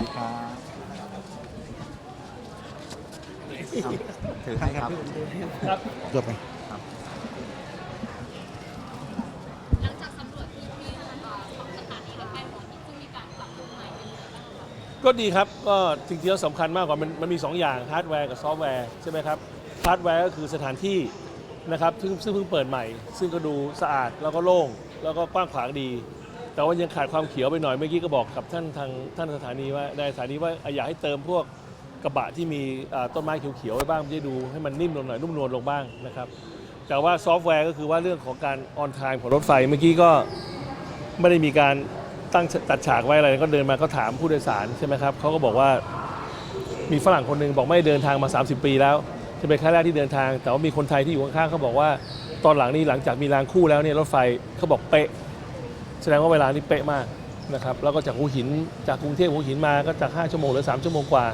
ดีครับครับถือให้ครับจบไหมหลังจากสำรวจพื้นที่นะคะของสถานีรถไฟหัวหินซึ่งมีการปรับปรุงใหม่เป็นยังไงบ้างคะก็ดีครับ ก็จริงๆแล้วสำคัญมากกว่ามันมันมี 2 อย่างฮาร์ดแวร์กับซอฟต์แวร์ใช่ไหมครับฮาร์ดแวร์ก็คือสถานที่นะครับซึ่งซึ่งเพิ่งเปิดใหม่ ซึ่งก็ดูสะอาดแล้วก็โล่ง แล้วก็กว้างขวางดี แต่ว่ายังขาดความเขียวไปหน่อยเมื่อกี้ก็บอกกับท่านทางท่านสถานีว่าในสถานีว่าอยากให้เติมพวกกระบะที่มีต้นไม้เขียวๆไว้บ้างจะด้ดูให้มันนิ่มลงหน่อยนุ่มนวลลงบ้างนะครับแต่ว่าซอฟต์แวร์ก็คือว่าเรื่องของการออนไทม์ของรถไฟเมื่อกี้ก็ไม่ได้มีการตั้งตัดฉากไว้อะไรก็เดินมาก็ถามผู้โดยสารใช่ไหมครับเขาก็บอกว่ามีฝรั่งคนหนึ่งบอกไม่เดินทางมา 30 ปีแล้วจะเป็นครั้งแรกที่เดินทาง แต่ว่ามีคนไทยที่อยู่ข้างๆเขาบอกว่า ตอนหลังนี้หลังจากมีรางคู่แล้วเนี่ยรถไฟเขาบอกเป๊ะ แสดงว่าเวลานี่เป๊ะมากนะครับแล้วก็จากหัวหินจากกรุงเทพหัวหินมาก็จาก 5 ชั่วโมงหรือ 3 ชั่วโมงกว่า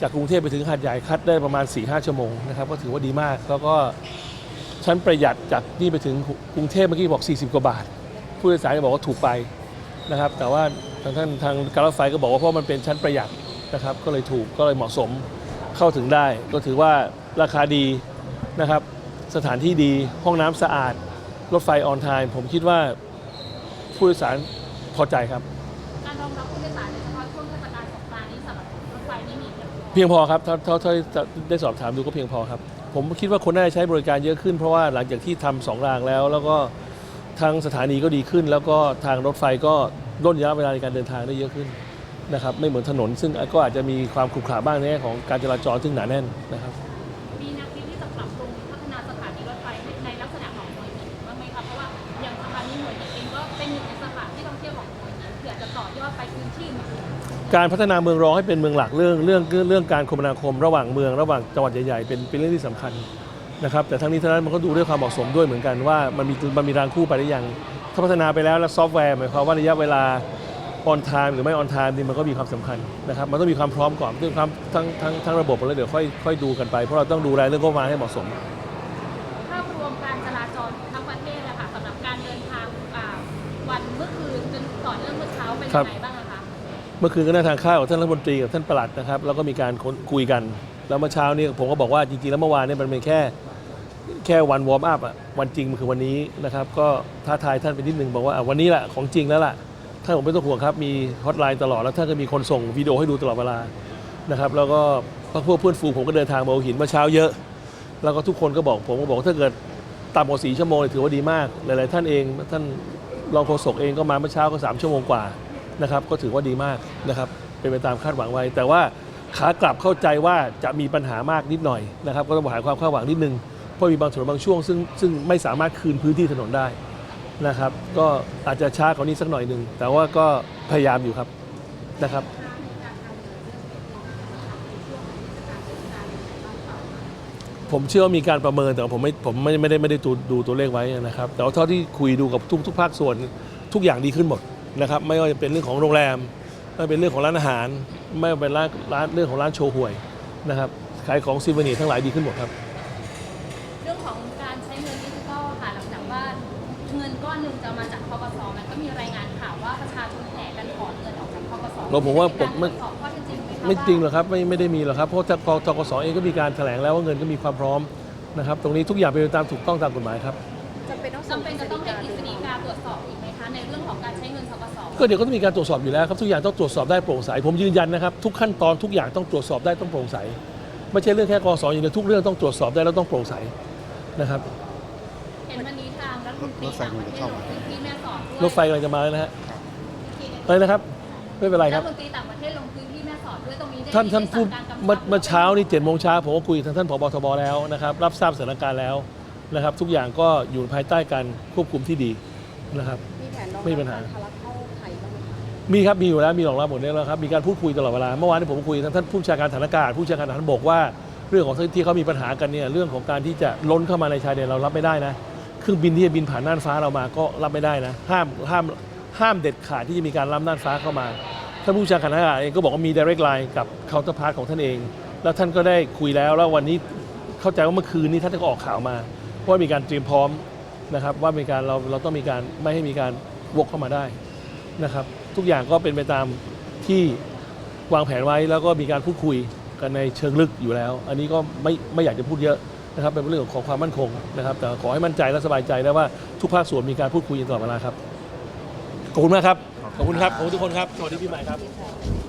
จากกรุงเทพไปถึงหาดใหญ่คัดได้ประมาณ 4-5ชั่วโมงนะครับก็ถือว่าดีมาก แล้วก็ชั้นประหยัดจากนี่ไปถึงกรุงเทพเมื่อกี้บอก 40 กว่าบาท ผู้โดยสารก็บอกว่าถูกไปนะครับแต่ว่าทางท่านทางการรถไฟก็บอกว่าเพราะมันเป็นชั้นประหยัดนะครับก็เลยถูกก็เลยเหมาะสมเข้าถึงได้ ก็ถือว่าราคาดีนะครับสถานที่ดีห้องน้ำสะอาด รถไฟออนไทม์ผมคิดว่า ผู้โดยสารพอใจครับ การรองรับผู้โดยสารโดยเฉพาะช่วงเทศกาลสงกรานต์นี้สำหรับรถไฟนี่มีเพียงพอเพียงพอครับเท่าเท่าเท่าที่ได้สอบถามดูก็เพียงพอครับ ผมคิดว่าคนน่าจะใช้บริการเยอะขึ้นเพราะว่าหลังจากที่ทำสองรางแล้ว แล้วก็ทางสถานีก็ดีขึ้น แล้วก็ทางรถไฟก็ล่นระยะเวลาในการเดินทางได้เยอะขึ้นนะครับไม่เหมือนถนน ซึ่งก็อาจจะมีความขรุขระบ้างในแง่ของการจราจรซึ่งหนาแน่นนะครับ มีแนวคิดที่จะปรับปรุงพัฒนาสถานีรถไฟในลักษณะของหัวหินบ้างไหม คะเพราะว่าอย่างสถานีหัวหินเองก็เป็นหนึ่งในสถานที่ท่องเที่ยวของหัวหินเผื่อจะต่อยอดไปพื้นที่อื่นการพัฒนาเมืองรองให้เป็นเมืองหลักเรื่องเรื่องเรื่องการคมนาคม ระหว่างเมืองระหว่างจังหวัดใหญ่ๆเป็นเป็นเรื่องที่สำคัญนะครับแต่ทั้งนี้ทั้งนั้นมันก็ดูด้วยความเหมาะสมด้วยเหมือนกันว่ามันมีมันมีรางคู่ไปหรือยังถ้าพัฒนาไปแล้วแล้วซอฟต์แวร์หมายความว่าระยะเวลาออนไทม์หรือไม่ออนไทม์นี่มันก็มีความสำคัญนะครับมันต้องมีความพร้อมก่อนเรื่องความทั้งทั้งทั้งระบบแล้วเดี๋ยวค่อยค่อยดูกันไปเพราะเราต้องดูรายเรื่องงบประมาให้เหมาะสม เมื่อเช้าเป็นยังไงบ้างอะคะเมื่อคืนก็นั่งทานข้าวกับท่านรัฐมนตรีกับท่านปลัดนะครับแล้วก็มีการคุยคุยกัน แล้วเมื่อเช้านี้ผมก็บอกว่าจริงๆแล้วเมื่อวานเนี่ยมันเป็นแค่แค่วันวอร์มอัพอะวันจริงมันคือวันนี้นะครับ ก็ท้าทายท่านไปนิดนึงบอกว่าอะวันนี้แหละของจริงแล้วล่ะท่านผมไม่ต้องห่วงครับมีฮอตไลน์ตลอดแล้วท่านก็มีคนส่งวิดีโอให้ดูตลอดเวลานะครับแล้วก็พวกเพื่อนฝูงผมก็เดินทางมาหัวหินเมื่อเช้าเยอะ แล้วก็ทุกคนก็บอกผมก็บอกว่าถ้าเกิดต่ำกว่าสี่ชั่วโมงเนี่ยถือว่าดีมาก หลายๆท่านเองท่านรองโฆษกเองก็มาเมื่อเช้าก็สามชั่วโมงกว่า นะครับก็ถือว่าดีมากนะครับเป็นไปตามคาดหวังไว้ แต่ว่าขากลับเข้าใจว่าจะมีปัญหามากนิดหน่อยนะครับก็ต้องหาความคาดหวังนิดนึงเพราะมีบางส่วนบางช่วง ซึ่งซึ่งไม่สามารถคืนพื้นที่ถนนได้นะครับก็อาจจะช้ากว่านี้สักหน่อยหนึ่งแต่ว่าก็พยายามอยู่ครับนะครับผมเชื่อว่ามีการประเมินแต่ผมไม่ผมไม่ไม่ได้ไม่ได้ดูดูตัวเลขไว้นะครับ แต่ว่าเท่าที่คุยดูกับทุกทุกภาคส่วนทุกอย่างดีขึ้นหมด นะครับไม่ว่าจะเป็นเรื่องของโรงแรม ไม่ว่าเป็นเรื่องของร้านอาหาร ไม่ว่าเป็นร้านร้านเรื่องของร้านโชว์หวยนะครับขายของซิวเวเนียร์ทั้งหลายดีขึ้นหมดครับ เรื่องของการใช้เงินดิจิทัลค่ะหลังจากว่าเงินก้อนหนึ่งจะมาจากพกสมันก็มีรายงานข่าวว่าประชาชนแห่กันถอนเงินออกจากพกสเราผมว่าผมไม่ ตรวจสอบข้อเท็จจริงไหมคะไม่จริงหรว่าอกครับไม่ไม่ได้มีหรอกครับเพราะทางทกสเองก็มีการแถลงแล้วว่าเงินก็มีความพร้อมนะครับตรงนี้ทุกอย่างเป็นไปตามถูกต้องตามกฎหมายครับ จำเป็นต้องจำเป็นจะต้องให้กฤษฎีกาตรวจสอบอีกไหมคะในเรื่องของการใช้เงินพกสก็เดี๋ยวก็ต้องมีการตรวจสอบอยู่แล้วครับทุกอย่างต้องตรวจสอบได้โปร่งใสผมยืนยันนะครับทุกขั้นตอนทุกอย่างต้องตรวจสอบได้ต้องโปร่งใส ไม่ใช่เรื่องแค่กสอย่างเดียวทุกเรื่องต้องตรวจสอบได้แล้วต้องโปร่งใสนะครับเห็นวันนี้ทางรัฐมนตรีต่างประเทศลงพื้นที่แม่สอดด้วยรถไฟกำลังจะมาแล้วนะฮะอะไรนะครับไม่เป็นไรครัรัฐบมนตรีต่างประเทศลงพื้นที่แม่สอดด้วยตรงนี้ได้ท่านมีท่านพูดสั่งการกำชับเมื่อเมื่อเช้านี่เจ็ดโมงเช้าผมก็คุยกับทางท่านผบทบแล้วนะครับรับทราบสถานการณ์แล้ว นะครับ ทุกอย่างก็อยู่ภายใต้การควบคุมที่ดีนะครับ มีแผนรองรับไม่มีปัญหากรทะลักเข้าไทยบ้างไหมคะมีครับมีอยู่แล้วมีรองรับหมดแล้วครับมีการพูดคุยตลอดเวลาเมื่อวานนี้ผมคุยกับท่านผู้บัญชาการฐานอากาศผู้บัญชาการฐานบกว่า เรื่องของที่เขามีปัญหากันเนี่ยเรื่องของการที่จะล้นเข้ามาในชายแดนเรารับไม่ได้นะเครื่องบินที่จะบินผ่านน่านฟ้าเรามาก็รับไม่ได้นะห้ามห้ามห้ามเด็ดขาดที่จะมีการล้ำน่านฟ้าเข้ามาท่านผู้บัญชาการฐานอากาศเองก็บอกว่ามี direct line กับ counterpart ของท่านเอง แล้วท่านก็ได้คุยแล้วแล้ววันนี้เข้าใจว่าเมื่อคืนนี้ท่านก็ออกข่าวมา ว่ามีการเตรียมพร้อมนะครับว่ามีการเราเราต้องมีการไม่ให้มีการวกเข้ามาได้นะครับ ทุกอย่างก็เป็นไปตามที่วางแผนไว้แล้วก็มีการพูดคุยกันในเชิงลึกอยู่แล้ว อันนี้ก็ไม่ไม่อยากจะพูดเยอะนะครับเป็นเรื่องของความมั่นคงนะครับ แต่ขอให้มั่นใจและสบายใจได้ว่าทุกภาคส่วนมีการพูดคุยกันตลอดเวลาครับขอบคุณมากครับขอบคุณครับขอบคุณทุกคนครับสวัสดีปีใหม่ครับ